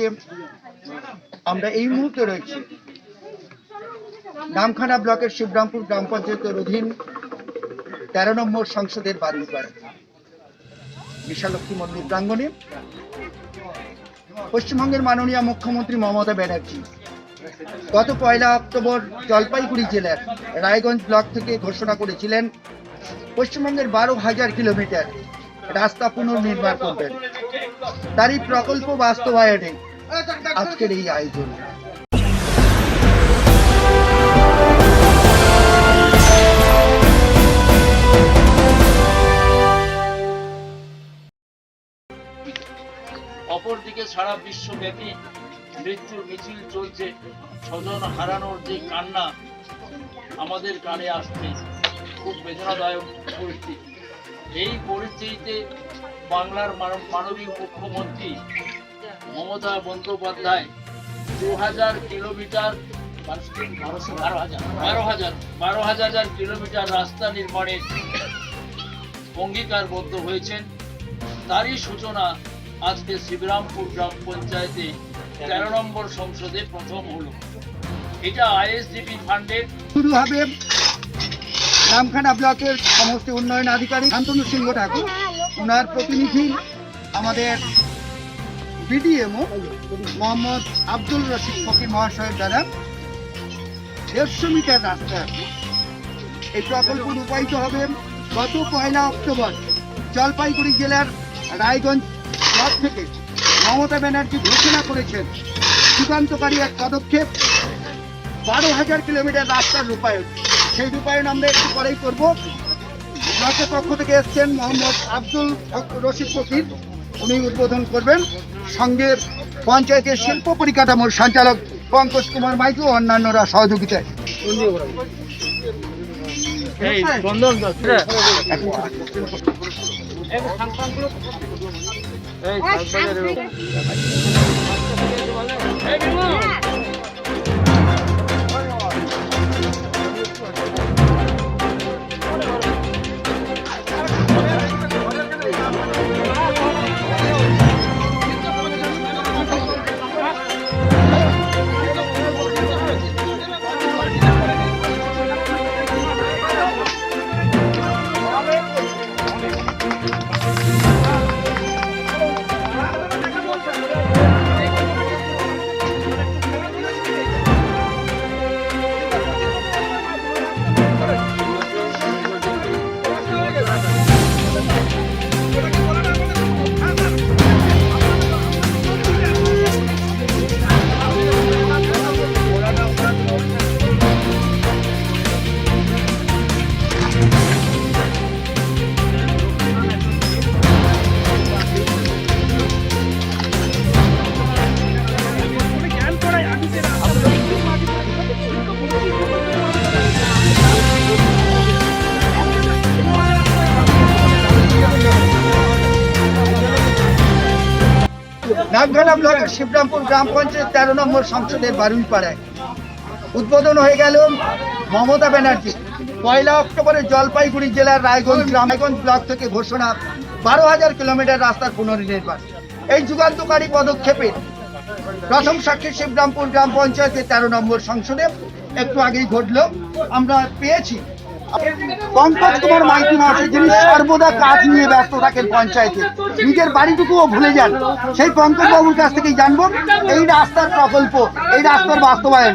আজকে আমরা এই মুহূর্তে রয়েছি। নামখানা ব্লকের শিবরামপুর গ্রাম পঞ্চায়েতের অধীন তেরো নম্বর সংসদের বাড়িপাড়া বিশালক্ষী মন্দির প্রাঙ্গণে। পশ্চিমবঙ্গের মাননীয় মুখ্যমন্ত্রী মমতা ব্যানার্জি গত পয়লা অক্টোবর জলপাইগুড়ি জেলার রায়গঞ্জ ব্লক থেকে ঘোষণা করেছিলেন, পশ্চিমবঙ্গের বারো হাজার কিলোমিটার রাস্তা পুনর্নির্মাণ করবেন। তারই প্রকল্প বাস্তবায়নে আজকের এই আয়োজন। অপরদিকে সারা বিশ্বব্যাপী মৃত্যুর মিছিল চলছে। স্বজন হারানোর যে কান্না আমাদের কানে আসছে, খুব বেদনাদায়ক পরিস্থিতি। এই পরিস্থিতিতে বাংলার মানব- মাননীয় মুখ্যমন্ত্রী মমতা বন্দ্যোপাধ্যায় দু হাজার কিলোমিটার, বারো হাজার বারো হাজার কিলোমিটার রাস্তা নির্মাণের অঙ্গীকারবদ্ধ হয়েছেন। তারই সূচনা আজকে শিবরামপুর গ্রাম পঞ্চায়েতে তেরো নম্বর সংসদে প্রথম হলো। এটা আইএসডিপি ফান্ডের শুরু হবে রামখানা ব্লকের সমস্ত উন্নয়ন আধিকারিক শান্তনু সিংহ ঠাকুর। ওনার প্রতিনিধি আমাদের বিডিএমও মোহাম্মদ আব্দুল রশিদ ফকির মহাশয়ের দ্বারা দেড়শো মিটার রাস্তা। এই প্রকল্প রূপায়িত হবে গত পয়লা অক্টোবর জলপাইগুড়ি জেলার রায়গঞ্জ ব্লক থেকে। মমতা ব্যানার্জি ঘোষণা করেছেন, যুগান্তকারী এক পদক্ষেপ, বারো হাজার কিলোমিটার রাস্তার রূপায়ণ। সেই রূপায়ণ আমরা একটু পরেই করব। ব্লকের পক্ষ থেকে এসছেন মোহাম্মদ আব্দুল রশিদ ফকির। উনি উদ্বোধন করবেন। সঙ্গে পঞ্চায়েতের শিল্প পরিকাঠামোর সঞ্চালক পঙ্কজ কুমার মাইতি ও অন্যান্যরা সহযোগিতায় নাগখানা ব্লকের শিবরামপুর গ্রাম পঞ্চায়েত তেরো নম্বর সংসদের বারুইপাড়ায়। উদ্বোধন হয়ে গেল মমতা ব্যানার্জি। পয়লা অক্টোবরে জলপাইগুড়ি জেলার রায়গঞ্জ রায়গঞ্জ ব্লক থেকে ঘোষণা, বারো হাজার কিলোমিটার রাস্তার পুনর্নির্মাণ। এই যুগান্তকারী পদক্ষেপে প্রথম সাক্ষী শিবরামপুর গ্রাম পঞ্চায়েতের তেরো নম্বর সংসদে। একটু আগেই ঘটল। আমরা পেয়েছি পঙ্কজ কুমার মাইতি মহাশয় যিনি সর্বদা কাজ নিয়ে ব্যস্ত থাকেন পঞ্চায়েতে, নিজের বাড়িটুকুও ভুলে যান। সেই পঙ্কজ বাবুর কাছ থেকেই জানব, এই রাস্তার প্রকল্প, এই রাস্তার বাস্তবায়ন।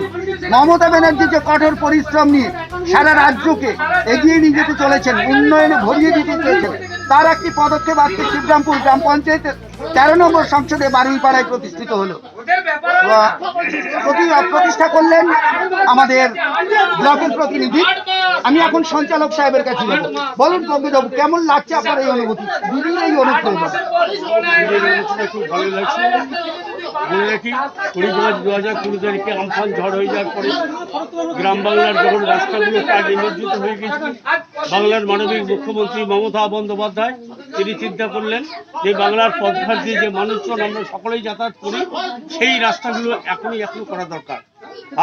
মমতা ব্যানার্জি যে কঠোর পরিশ্রম নিয়ে সারা রাজ্যকে এগিয়ে নিয়ে যেতে চলেছেন, উন্নয়নে ভরিয়ে দিতে চেয়েছেন তার একটি পদক্ষেপ আজকে শিবরামপুর গ্রাম পঞ্চায়েতের তেরো নম্বর সংসদে বারুইপাড়ায় প্রতিষ্ঠিত হলো। প্রতিষ্ঠা করলেন আমাদের ব্লকের প্রতিনিধি। আমি এখন সঞ্চালক সাহেবের কাছে যাব। বলুন কবিবাবু কেমন লাগছে আপনার এই অনুভূতি? দিদির এই অনুপ্রেরণা রাখি, কুড়ি পাঁচ দু হাজার কুড়ি তারিখে আমফান ঝড় হয়ে যাওয়ার পরে গ্রাম বাংলার যখন রাস্তাগুলো প্রায় নিমজ্জিত হয়ে গেছে, বাংলার মাননীয় মুখ্যমন্ত্রী মমতা বন্দ্যোপাধ্যায়, তিনি চিন্তা করলেন যে বাংলার পথঘাট দিয়ে যে মানুষজন আমরা সকলেই যাতায়াত করি, সেই রাস্তাগুলো এখনই এখনও করা দরকার।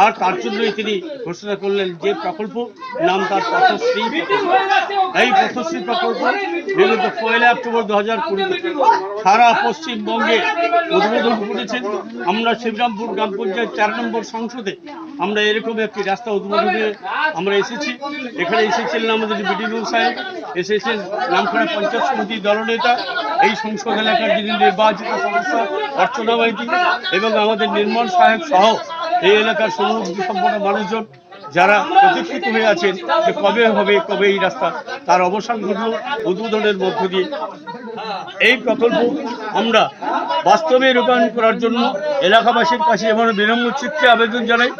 আর তার জন্যই তিনি ঘোষণা করলেন যে প্রকল্প নাম তার পথশ্রী এই পথশ্রী প্রকল্প বিগত পয়লা অক্টোবর দু হাজার কুড়ি সারা পশ্চিমবঙ্গে উদ্বোধন করেছেন। আমরা শিবরামপুর গ্রাম পঞ্চায়েত চার নম্বর সংসদে আমরা এরকম একটি রাস্তা উদ্বোধনে আমরা এসেছি। এখানে এসেছিলেন আমাদের বিডিও সাহেব, এসেছেন নামখানা পঞ্চায়েত সমিতি দলনেতা, এই সংসদ এলাকার যিনি নির্বাচিত সদস্য অর্চনা এবং আমাদের নির্মল সাহেব সহ এই এলাকার সমস্ত সম্পন্ন মানুষজন যারা প্রতীক্ষিত হয়ে আছেন যে কবে হবে, কবে এই রাস্তা, তার অবসান ঘটল উদ্বোধনের মধ্য দিয়ে। এই প্রকল্প আমরা বাস্তবে রূপায়ণ করার জন্য এলাকাবাসীর কাছে যেমন বিনম্র চিত্রে আবেদন জানাই।